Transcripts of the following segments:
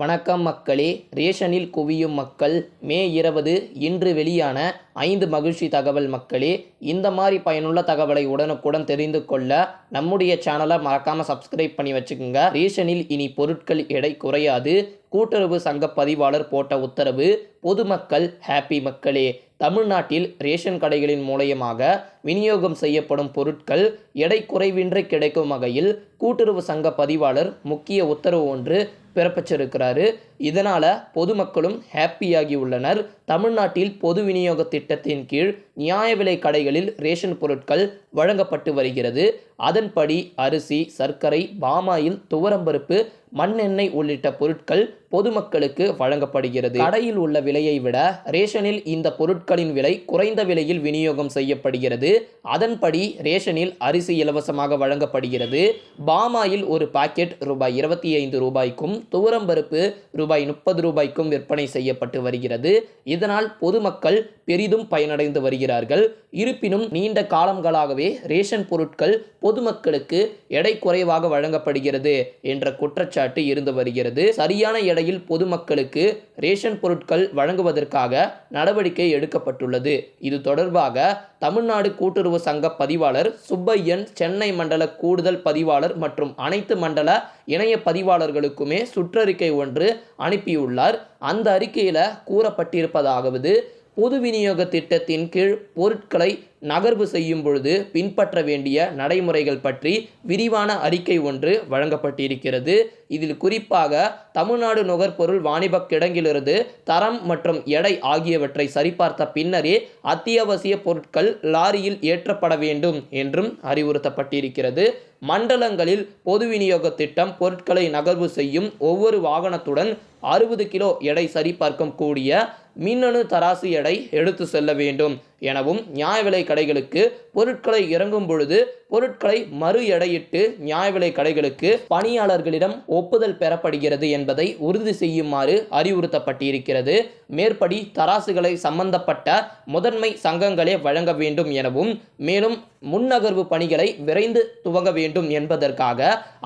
வணக்கம் மக்களே. ரேஷனில் குவியும் மக்கள் மே இருபது இன்று வெளியான ஐந்து மகிழ்ச்சி தகவல் மக்களே. இந்த மாதிரி பயனுள்ள தகவலை உடனுக்குடன் தெரிந்து கொள்ள நம்முடைய சேனலை மறக்காமல் சப்ஸ்கிரைப் பண்ணி வச்சுக்கோங்க. ரேஷனில் இனி பொருட்கள் எடை குறையாது. கூட்டுறவு சங்க பதிவாளர் போட்ட உத்தரவு பொதுமக்கள் ஹாப்பி மக்களே. தமிழ்நாட்டில் ரேஷன் கடைகளின் மூலயமாக விநியோகம் செய்யப்படும் பொருட்கள் எடை குறைவின்றி கிடைக்கும் வகையில் கூட்டுறவு சங்க பதிவாளர் முக்கிய உத்தரவு ஒன்று பிறப்பிச்சிருக்கிறாரு. இதனால் பொதுமக்களும் ஹாப்பியாகி உள்ளனர் தமிழ்நாட்டில் பொது விநியோக திட்டத்தின் கீழ் நியாய விலை கடைகளில் ரேஷன் பொருட்கள் வழங்கப்பட்டு வருகிறது. அதன்படி அரிசி சர்க்கரை பாமாயில் துவரம்பருப்பு மண்ணெண்ணெய் உள்ளிட்ட பொருட்கள் பொதுமக்களுக்கு வழங்கப்படுகிறது. கடையில் உள்ள விலையை விட ரேஷனில் இந்த பொருட்களின் விலை குறைந்த விலையில் விநியோகம் செய்யப்படுகிறது. அதன்படி ரேஷனில் அரிசி இலவசமாக வழங்கப்படுகிறது. பாமாயில் ஒரு பாக்கெட் ரூபாய் இருபத்தி ஐந்து ரூபாய்க்கும் துவரம் பருப்பு ரூபாய் முப்பது ரூபாய்க்கும் விற்பனை செய்யப்பட்டு வருகிறது. இதனால் பொதுமக்கள் பெரிதும் பயனடைந்து வருகிறார்கள். இருப்பினும் நீண்ட காலங்களாகவே ரேஷன் பொருட்கள் பொதுமக்களுக்கு எடை குறைவாக வழங்கப்படுகிறது என்ற குற்றச்சாட்டு இருந்து வருகிறது. சரியான எடையில் பொதுமக்களுக்கு ரேஷன் பொருட்கள் வழங்குவதற்காக நடவடிக்கை எடுக்கப்பட்டுள்ளது. இது தொடர்பாக தமிழ்நாடு கூட்டுறவு சங்க பதிவாளர் சுப்பையன் சென்னை மண்டல கூடுதல் பதிவாளர் மற்றும் அனைத்து மண்டல இணைய பதிவாளர்களுக்குமே சுற்றறிக்கை ஒன்று அனுப்பியுள்ளார். அந்த அறிக்கையில் கூறப்பட்டிருப்பதாவது பொது விநியோக திட்டத்தின் கீழ் பொருட்களை நகர்வு செய்யும் பொழுது பின்பற்ற வேண்டிய நடைமுறைகள் பற்றி விரிவான அறிக்கை ஒன்று வழங்கப்பட்டிருக்கிறது. இதில் குறிப்பாக தமிழ்நாடு நுகர்பொருள் வாணிப கிடங்கிலிருந்து தரம் மற்றும் எடை ஆகியவற்றை சரிபார்த்த பின்னரே அத்தியாவசிய பொருட்கள் லாரியில் ஏற்றப்பட வேண்டும் என்றும் அறிவுறுத்தப்பட்டிருக்கிறது. மண்டலங்களில் பொது விநியோக திட்டம் பொருட்களை நகர்வு செய்யும் ஒவ்வொரு வாகனத்துடன் அறுபது கிலோ எடை சரிபார்க்கும் கூடிய மின்னணு தராசு எடை எடுத்து செல்ல வேண்டும் எனவும் நியாய விலை கடைகளுக்கு பொருட்களை இறங்கும் பொழுது பொருட்களை மறு எடையிட்டு நியாய விலை கடைகளுக்கு பணியாளர்களிடம் ஒப்புதல் பெறப்படுகிறது என்பதை உறுதி செய்யுமாறு அறிவுறுத்தப்பட்டிருக்கிறது. மேற்படி தராசுகளை சம்பந்தப்பட்ட முதன்மை சங்கங்களே வழங்க வேண்டும் எனவும் மேலும் முன்னகர்வு பணிகளை விரைந்து துவங்க வேண்டும் என்பதற்காக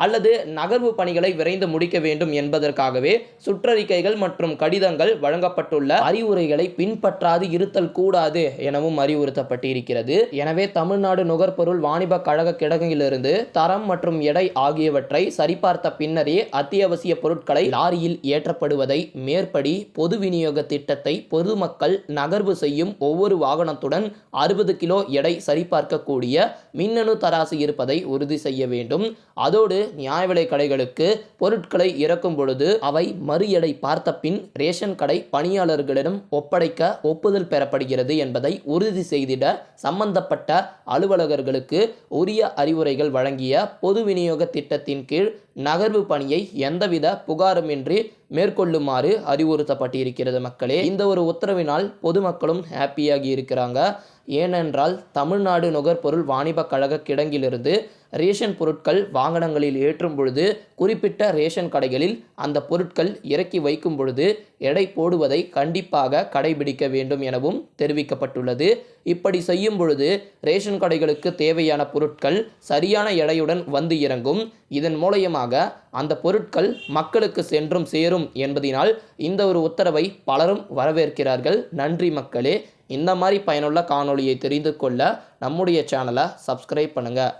அல்லது நகர்வு பணிகளை விரைந்து முடிக்க வேண்டும் என்பதற்காகவே சுற்றறிக்கைகள் மற்றும் கடிதங்கள் வழங்கப்பட்டுள்ள அறிவுரைகளை பின்பற்றாது இருத்தல் கூடாது எனவும் அறிவுறுத்தப்பட்டிருக்கிறது. எனவே தமிழ்நாடு நுகர்பொருள் வாணிப கழக கிடங்கிலிருந்து தரம் மற்றும் எடை ஆகியவற்றை சரிபார்த்த பின்னரே அத்தியாவசிய பொருட்களை லாரியில் ஏற்றப்படுவதை மேற்படி பொது விநியோக திட்டத்தை பொதுமக்கள் நகர்வு செய்யும் ஒவ்வொரு வாகனத்துடன் அறுபது கிலோ எடை சரிபார்க்கக்கூடிய மின்னணு தராசு இருப்பதை உறுதி செய்ய வேண்டும். அதோடு நியாய விலை கடைகளுக்கு பொருட்களை இறக்கும் பொழுது அவை மறு எடை பார்த்த பின் ரேஷன் கடை பணியாளர்களிடம் ஒப்படைக்க ஒப்புதல் பெறப்படுகிறது என்பதை உறுதி செய்திட சம்பந்தப்பட்ட அலுவலகர்களுக்கு உரிய அறிவுரைகள் வழங்கிய பொது விநியோக திட்டத்தின் கீழ் நகர்வு பணியை எந்தவித புகாருமின்றி மேற்கொள்ளுமாறு அறிவுறுத்தப்பட்டிருக்கிறது மக்களே. இந்த ஒரு உத்தரவினால் பொதுமக்களும் ஹாப்பியாகி இருக்கிறாங்க. ஏனென்றால் தமிழ்நாடு நுகர்பொருள் வாணிப கழக கிடங்கிலிருந்து ரேஷன் பொருட்கள் வாகனங்களில் ஏற்றும் பொழுது குறிப்பிட்ட ரேஷன் கடைகளில் அந்த பொருட்கள் இறக்கி வைக்கும் பொழுது எடை போடுவதை கண்டிப்பாக கடைபிடிக்க வேண்டும் எனவும் தெரிவிக்கப்பட்டுள்ளது. இப்படி செய்யும் பொழுது ரேஷன் கடைகளுக்கு தேவையான பொருட்கள் சரியான எடையுடன் வந்து இறங்கும். இதன் மூலயமாக அந்த பொருட்கள் மக்களுக்கு சென்றும் சேரும் என்பதினால் இந்த ஒரு உத்தரவை பலரும் வரவேற்கிறார்கள். நன்றி மக்களே. இந்த மாதிரி பயனுள்ள காணொளியை தெரிந்து கொள்ள நம்முடைய சேனலை சப்ஸ்கிரைப் பண்ணுங்கள்